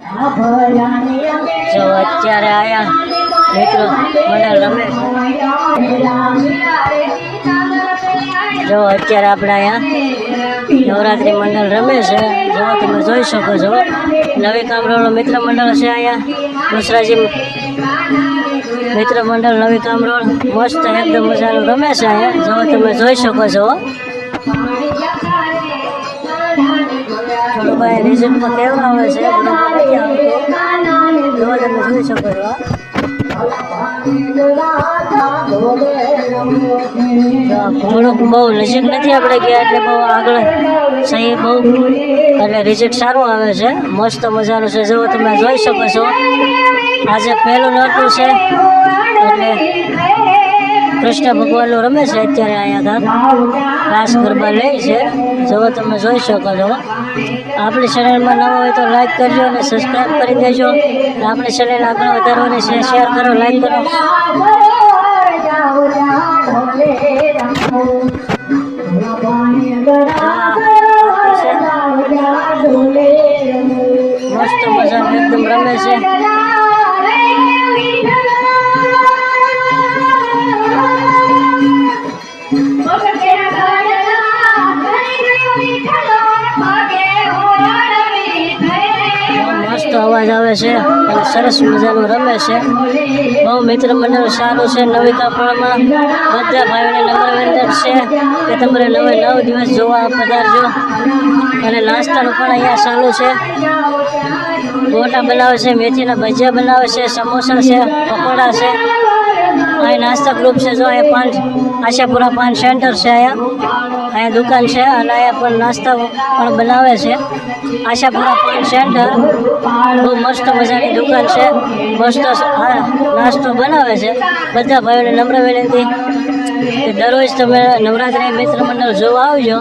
જો અત્યારે આયા, મિત્રો, મંડળ રમે. જો અત્યારે આપણે અહીંયા નવરાત્રિ મંડળ રમે છે. જો તમે જોઈ શકો છો. નવી કામરોળનું મિત્ર મંડળ છે અહીંયા દુસરાજી મિત્ર મંડળ, નવી કામરોળ. મસ્ત, એકદમ મજાનું રમે છે અહીંયા જો તમે જોઈ શકો છો. થોડુંક ભાઈ રિઝલ્ટમાં કેવું આવે છે જોઈ છો થોડુંક બહુ નજીક નથી આપણે ગયા એટલે બહુ આગળ સહી બહુ એટલે રિઝલ્ટ સારું આવે છે. મસ્ત મજાનું છે. જેવો તમે જોઈ શકો છો, આજે પહેલું નહોતું છે. એટલે કૃષ્ણ ભગવાનનું રમે છે અત્યારે અહીંયા ગામ રાસ ગરબા લે છે. જો તમે જોઈ શકો છો. આપણી ચેનલમાં નવા હોય તો લાઈક કરજો અને સબસ્ક્રાઈબ કરી દેજો. આપણી ચેનલ આગળ વધારવાની છે શેર કરો લાઈક કરો. મસ્ત મજા એકદમ રમે છે. મસ્ત અવાજ આવે છે. અને સરસ મજાનું રમે છે. બહુ મિત્ર મંડળ સારું છે. નવી કાપડમાં બધા ભાઈઓને નમ્ર વિનંતી છે કે તમારે નવે નવ દિવસ જોવા પધારજો. અને નાસ્તાનું પણ અહીંયા સારું છે. ગોટા બનાવે છે, મેથીના ભજીયા બનાવે છે, સમોસા છે, પકોડા છે. નાસ્તા ગ્રુપ છે, જો અહીંયા પાન આશાપુરા પાન સેન્ટર છે અહીંયા. અહીંયા દુકાન છે અને અહીંયા પણ નાસ્તા પણ બનાવે છે. આશાપુરા પાન સેન્ટર, બહુ મસ્ત મજાની દુકાન છે. મસ્ત નાસ્તો બનાવે છે. બધા ભાઈઓને નમ્ર વિનંતી કે દરરોજ તમે નવરાત્રિ મિત્ર મંડળ જોવા આવજો.